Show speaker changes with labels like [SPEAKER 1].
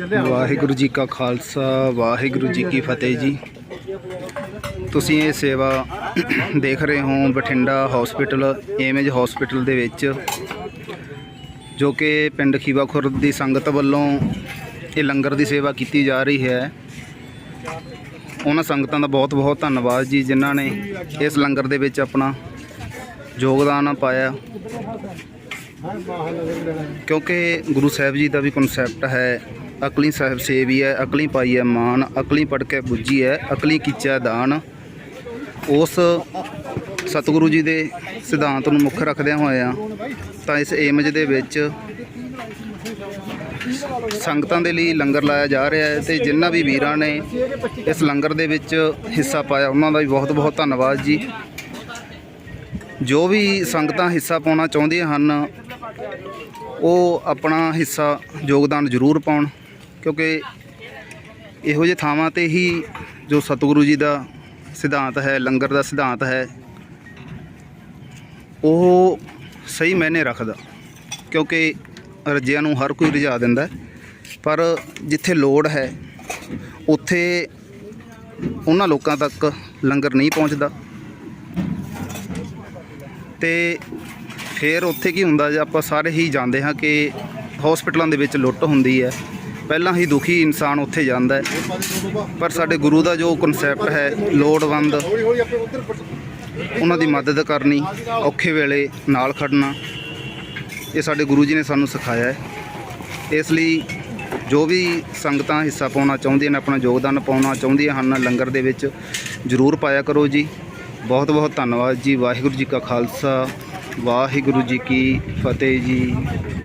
[SPEAKER 1] ਵਾਹਿਗੁਰੂ ਜੀ ਕਾ ਖਾਲਸਾ, ਵਾਹਿਗੁਰੂ ਜੀ ਕੀ ਫਤਿਹ ਜੀ। ਤੁਸੀਂ ਇਹ ਸੇਵਾ ਦੇਖ ਰਹੇ ਹੋ ਬਠਿੰਡਾ ਹਸਪੀਟਲ ਏਮਜ ਹਸਪੀਟਲ ਦੇ ਵਿੱਚ, ਜੋ ਕਿ ਪਿੰਡ ਖੀਵਾ ਖੁਰਦ ਦੀ ਸੰਗਤ ਵੱਲੋਂ ਇਹ ਲੰਗਰ ਦੀ ਸੇਵਾ ਕੀਤੀ ਜਾ ਰਹੀ ਹੈ। ਉਹਨਾਂ ਸੰਗਤਾਂ ਦਾ ਬਹੁਤ ਬਹੁਤ ਧੰਨਵਾਦ ਜੀ, ਜਿਨ੍ਹਾਂ ਨੇ ਇਸ ਲੰਗਰ ਦੇ ਵਿੱਚ ਆਪਣਾ ਯੋਗਦਾਨ ਪਾਇਆ। ਕਿਉਂਕਿ ਗੁਰੂ ਸਾਹਿਬ ਜੀ ਦਾ ਵੀ ਕਨਸੈਪਟ ਹੈ ਅਕਲੀ ਸਾਹਿਬ ਸੇਵੀ ਹੈ, ਅਕਲੀ ਪਾਈ ਹੈ ਮਾਨ, ਅਕਲੀ ਪੜ ਕੇ ਬੁੱਝੀ ਹੈ, ਅਕਲੀ ਕੀਚਾ ਦਾਨ। ਉਸ ਸਤਿਗੁਰੂ ਜੀ ਦੇ ਸਿਧਾਂਤ ਨੂੰ ਮੁੱਖ ਰੱਖਦਿਆਂ ਹੋਇਆਂ ਤਾਂ ਇਸ ਏਮਜ ਦੇ ਵਿੱਚ ਸੰਗਤਾਂ ਦੇ ਲਈ ਲੰਗਰ ਲਾਇਆ ਜਾ ਰਿਹਾ ਹੈ ਤੇ ਜਿਨ੍ਹਾਂ ਵੀ ਵੀਰਾਂ ਨੇ ਇਸ ਲੰਗਰ ਦੇ ਵਿੱਚ ਹਿੱਸਾ ਪਾਇਆ, ਉਹਨਾਂ ਦਾ ਵੀ ਬਹੁਤ ਬਹੁਤ ਧੰਨਵਾਦ ਜੀ। ਜੋ ਵੀ ਸੰਗਤਾਂ ਹਿੱਸਾ ਪਾਉਣਾ ਚਾਹੁੰਦੀਆਂ ਹਨ, ਉਹ ਆਪਣਾ ਹਿੱਸਾ ਯੋਗਦਾਨ ਜ਼ਰੂਰ ਪਾਉਣ। ਕਿਉਂਕਿ ਇਹੋ ਜਿਹੇ ਥਾਵਾਂ ਤੇ ਹੀ ਜੋ ਸਤਿਗੁਰੂ ਜੀ ਦਾ ਸਿਧਾਂਤ ਹੈ, ਲੰਗਰ ਦਾ ਸਿਧਾਂਤ ਹੈ, ਉਹ ਸਹੀ ਮਾਇਨੇ ਰੱਖਦਾ। ਕਿਉਂਕਿ ਰੱਜਿਆਂ ਨੂੰ ਹਰ ਕੋਈ ਰਜਾ ਦਿੰਦਾ ਪਰ ਜਿੱਥੇ ਲੋੜ ਹੈ, ਉੱਥੇ ਉਹਨਾਂ ਲੋਕਾਂ ਤੱਕ ਲੰਗਰ ਨਹੀਂ ਪਹੁੰਚਦਾ। ਤੇ ਫਿਰ ਉੱਥੇ ਕੀ ਹੁੰਦਾ, ਜੇ ਆਪਾਂ ਸਾਰੇ ਹੀ ਜਾਣਦੇ ਹਾਂ ਕਿ ਹਸਪੀਟਲਾਂ ਦੇ ਵਿੱਚ ਲੁੱਟ ਹੁੰਦੀ ਹੈ ਪਹਿਲਾਂ ਹੀ ਦੁਖੀ ਇਨਸਾਨ ਉੱਥੇ ਜਾਂਦਾ ਹੈ। ਪਰ ਸਾਡੇ ਗੁਰੂ ਦਾ ਜੋ ਕਨਸੈਪਟ ਹੈ, ਲੋੜਵੰਦ, ਉਹਨਾਂ ਦੀ ਮਦਦ ਕਰਨੀ, ਔਖੇ ਵੇਲੇ ਨਾਲ ਖੜਨਾ, ਇਹ ਸਾਡੇ ਗੁਰੂ ਜੀ ਨੇ ਸਾਨੂੰ ਸਿਖਾਇਆ ਹੈ। ਇਸ ਲਈ ਜੋ ਵੀ ਸੰਗਤਾਂ ਹਿੱਸਾ ਪਾਉਣਾ ਚਾਹੁੰਦੀਆਂ ਨੇ, ਆਪਣਾ ਯੋਗਦਾਨ ਪਾਉਣਾ ਚਾਹੁੰਦੀਆਂ ਹਨ, ਲੰਗਰ ਦੇ ਵਿੱਚ ਜ਼ਰੂਰ ਪਾਇਆ ਕਰੋ ਜੀ। ਬਹੁਤ ਬਹੁਤ ਧੰਨਵਾਦ ਜੀ। ਵਾਹਿਗੁਰੂ ਜੀ ਕਾ ਖਾਲਸਾ, ਵਾਹਿਗੁਰੂ ਜੀ ਕੀ ਫਤਿਹ ਜੀ।